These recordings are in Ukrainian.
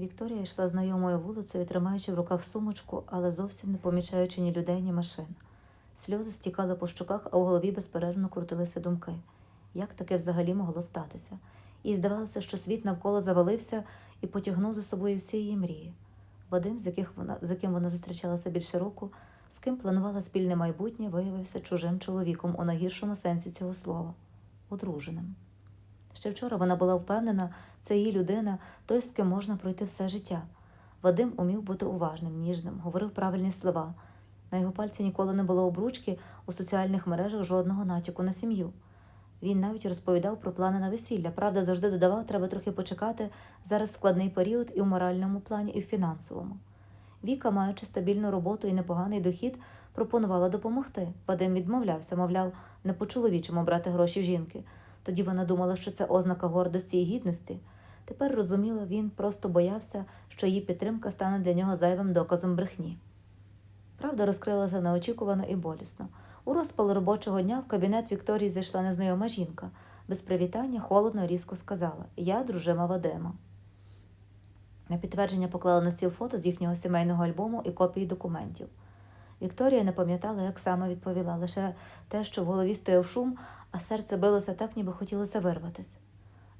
Вікторія йшла знайомою вулицею, тримаючи в руках сумочку, але зовсім не помічаючи ні людей, ні машин. Сльози стікали по щоках, а у голові безперервно крутилися думки. Як таке взагалі могло статися? Їй здавалося, що світ навколо завалився і потягнув за собою всі її мрії. Вадим, з, яких вона, з яким вона зустрічалася більше року, з ким планувала спільне майбутнє, виявився чужим чоловіком у найгіршому сенсі цього слова одруженим. Ще вчора вона була впевнена, це її людина, той, з ким можна пройти все життя. Вадим умів бути уважним, ніжним, говорив правильні слова. На його пальці ніколи не було обручки у соціальних мережах жодного натяку на сім'ю. Він навіть розповідав про плани на весілля. Правда, завжди додавав, треба трохи почекати. Зараз складний період і в моральному плані, і в фінансовому. Віка, маючи стабільну роботу і непоганий дохід, пропонувала допомогти. Вадим відмовлявся, мовляв, не по-чоловічому брати гроші в жінки. Тоді вона думала, що це ознака гордості і гідності. Тепер розуміла, він просто боявся, що її підтримка стане для нього зайвим доказом брехні. Правда розкрилася неочікувано і болісно. У розпал робочого дня в кабінет Вікторії зайшла незнайома жінка. Без привітання холодно різко сказала Я дружима Вадима. На підтвердження поклала на стіл фото з їхнього сімейного альбому і копії документів. Вікторія не пам'ятала, як саме відповіла, лише те, що в голові стояв шум, а серце билося так, ніби хотілося вирватися.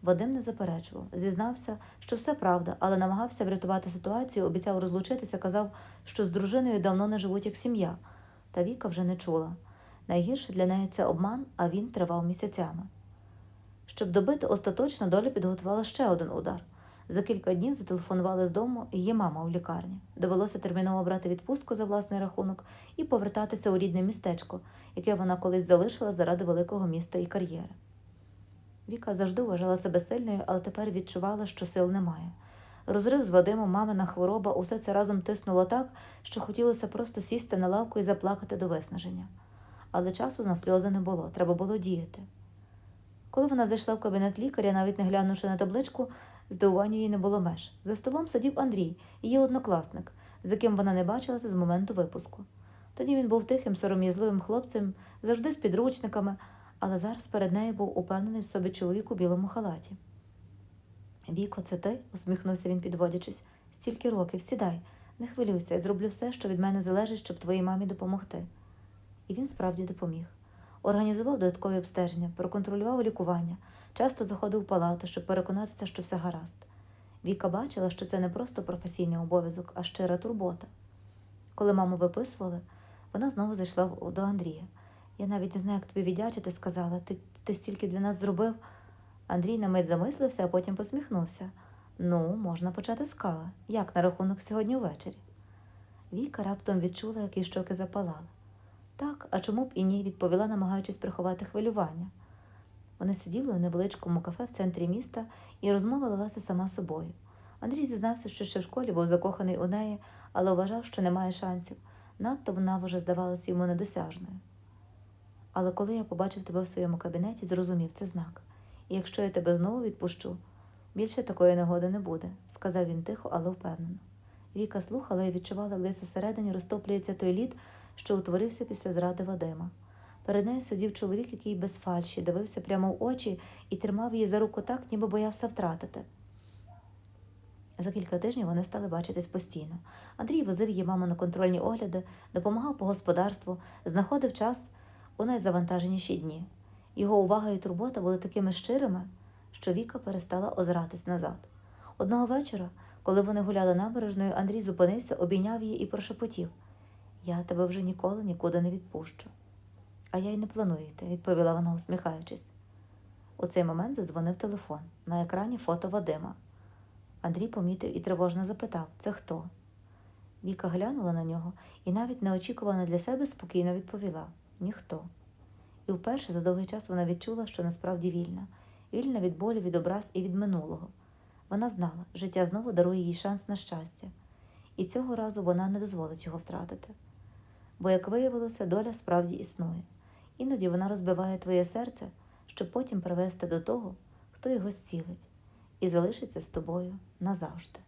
Вадим не заперечував, зізнався, що все правда, але намагався врятувати ситуацію, обіцяв розлучитися, казав, що з дружиною давно не живуть як сім'я. Та Віка вже не чула. Найгірше для неї це обман, а він тривав місяцями. Щоб добити остаточно, доля підготувала ще один удар. За кілька днів зателефонували з дому її мама у лікарні. Довелося терміново брати відпустку за власний рахунок і повертатися у рідне містечко, яке вона колись залишила заради великого міста і кар'єри. Віка завжди вважала себе сильною, але тепер відчувала, що сил немає. Розрив з Вадимом, мамина хвороба, усе це разом тиснуло так, що хотілося просто сісти на лавку і заплакати до виснаження. Але часу на сльози не було, треба було діяти. Коли вона зайшла в кабінет лікаря, навіть не глянувши на табличку, здивуванню їй не було меж. За столом сидів Андрій, її однокласник, з яким вона не бачилася з моменту випуску. Тоді він був тихим, сором'язливим хлопцем, завжди з підручниками, але зараз перед нею був упевнений в собі чоловік у білому халаті. Віко, це ти? усміхнувся він, підводячись. Стільки років, сідай, не хвилюйся, я зроблю все, що від мене залежить, щоб твоїй мамі допомогти. І він справді допоміг. Організував додаткові обстеження, проконтролював лікування, часто заходив в палату, щоб переконатися, що все гаразд. Віка бачила, що це не просто професійний обов'язок, а щира турбота. Коли маму виписували, вона знову зайшла до Андрія. Я навіть не знаю, як тобі віддячити, сказала. Ти, ти стільки для нас зробив. Андрій на мить замислився, а потім посміхнувся. Ну, можна почати з кави. Як на рахунок сьогодні ввечері? Віка раптом відчула, як її щоки запалали. Так, а чому б і ні, відповіла, намагаючись приховати хвилювання. Вони сиділи у невеличкому кафе в центрі міста, і розмова лилася сама собою. Андрій зізнався, що ще в школі був закоханий у неї, але вважав, що немає шансів. Надто вона вже здавалася йому недосяжною. Але коли я побачив тебе в своєму кабінеті, зрозумів це знак. І якщо я тебе знову відпущу, більше такої нагоди не буде, сказав він тихо, але впевнено. Віка слухала і відчувала, як десь усередині розтоплюється той лід, що утворився після зради Вадима. Перед нею сидів чоловік, який без фальші дивився прямо в очі і тримав її за руку так, ніби боявся втратити. За кілька тижнів вони стали бачитись постійно. Андрій возив її маму на контрольні огляди, допомагав по господарству, знаходив час у найзавантаженіші дні. Його увага і турбота були такими щирими, що Віка перестала озиратись назад. Одного вечора, коли вони гуляли набережною, Андрій зупинився, обійняв її і прошепотів Я тебе вже ніколи нікуди не відпущу. А я й не планую йти, відповіла вона, усміхаючись. У цей момент задзвонив телефон. На екрані фото Вадима. Андрій помітив і тривожно запитав Це хто? Віка глянула на нього і навіть неочікувано для себе спокійно відповіла Ніхто. І вперше за довгий час вона відчула, що насправді вільна, вільна від болю, від образ і від минулого. Вона знала, життя знову дарує їй шанс на щастя, і цього разу вона не дозволить його втратити. Бо, як виявилося, доля справді існує. Іноді вона розбиває твоє серце, щоб потім привести до того, хто його зцілить, і залишиться з тобою назавжди.